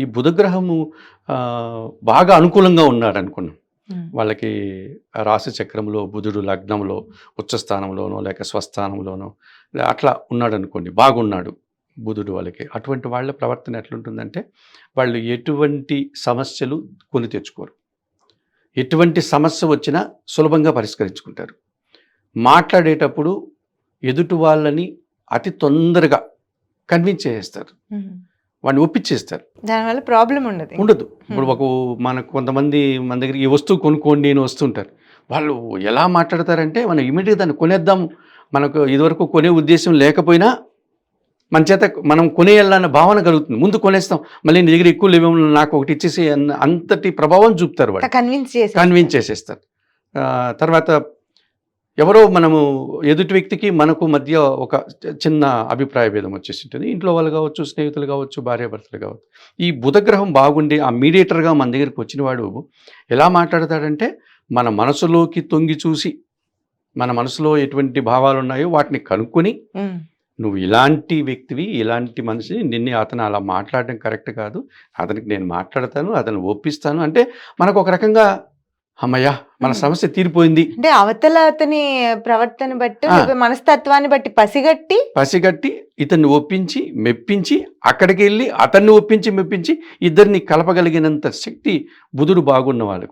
ఈ బుధగ్రహము బాగా అనుకూలంగా ఉన్నాడు అనుకున్నాం. వాళ్ళకి రాశి చక్రంలో బుధుడు లగ్నంలో ఉచ్చస్థానంలోనో లేక స్వస్థానంలోనో అట్లా ఉన్నాడు అనుకోండి బాగున్నాడు బుధుడు వాళ్ళకి. అటువంటి వాళ్ళ ప్రవర్తన ఎట్లుంటుందంటే వాళ్ళు ఎటువంటి సమస్యలు కొని తెచ్చుకోరు. ఎటువంటి సమస్య వచ్చినా సులభంగా పరిష్కరించుకుంటారు. మాట్లాడేటప్పుడు ఎదుటి వాళ్ళని అతి తొందరగా కన్విన్స్ చేసేస్తారు. వాడిని ఒప్పించేస్తారు దానివల్ల ప్రాబ్లం ఉండదు. ఉండదు. ఇప్పుడు ఒక మనకు కొంతమంది మన దగ్గర ఈ వస్తువు కొనుక్కోండి అని వస్తుంటారు. వాళ్ళు ఎలా మాట్లాడతారంటే మనం ఇమీడియట్గా దాన్ని కొనేద్దాం. మనకు ఇదివరకు కొనే ఉద్దేశం లేకపోయినా మన చేత మనం కొనేయాలన్న భావన కలుగుతుంది. ముందు కొనేస్తాం. మళ్ళీ నీ దగ్గర ఎక్కువ లేవేమో నాకు ఒకటి ఇచ్చేసి అంతటి ప్రభావం చూపుతారు వాళ్ళు కన్విన్స్ చేసి కన్విన్స్ చేసేస్తారు. తర్వాత ఎవరో మనము ఎదుటి వ్యక్తికి మనకు మధ్య ఒక చిన్న అభిప్రాయ భేదం వచ్చేసి ఉంటుంది ఇంట్లో వాళ్ళు కావచ్చు స్నేహితులు కావచ్చు భార్యాభర్తలు కావచ్చు. ఈ బుధగ్రహం బాగుండి ఆ మీడియేటర్గా మన దగ్గరికి వచ్చిన వాడు ఎలా మాట్లాడతాడంటే మన మనసులోకి తొంగి చూసి మన మనసులో ఎటువంటి భావాలు ఉన్నాయో వాటిని కనుక్కొని. నువ్వు ఇలాంటి వ్యక్తివి ఇలాంటి మనిషి నిన్నే అతను అలా మాట్లాడడం కరెక్ట్ కాదు. అతనికి నేను మాట్లాడతాను అతను ఒప్పిస్తాను. అంటే మనకు ఒక రకంగా అమ్మయ్య మన. సమస్య తీరిపోయింది. అంటే అవతల అతని ప్రవర్తన బట్టి మనస్తత్వాన్ని బట్టి పసిగట్టి పసిగట్టి ఇతన్ని ఒప్పించి మెప్పించి అక్కడికి వెళ్ళి అతన్ని ఒప్పించి మెప్పించి ఇద్దరిని కలపగలిగినంత శక్తి బుధుడు బాగున్న వాళ్ళకు.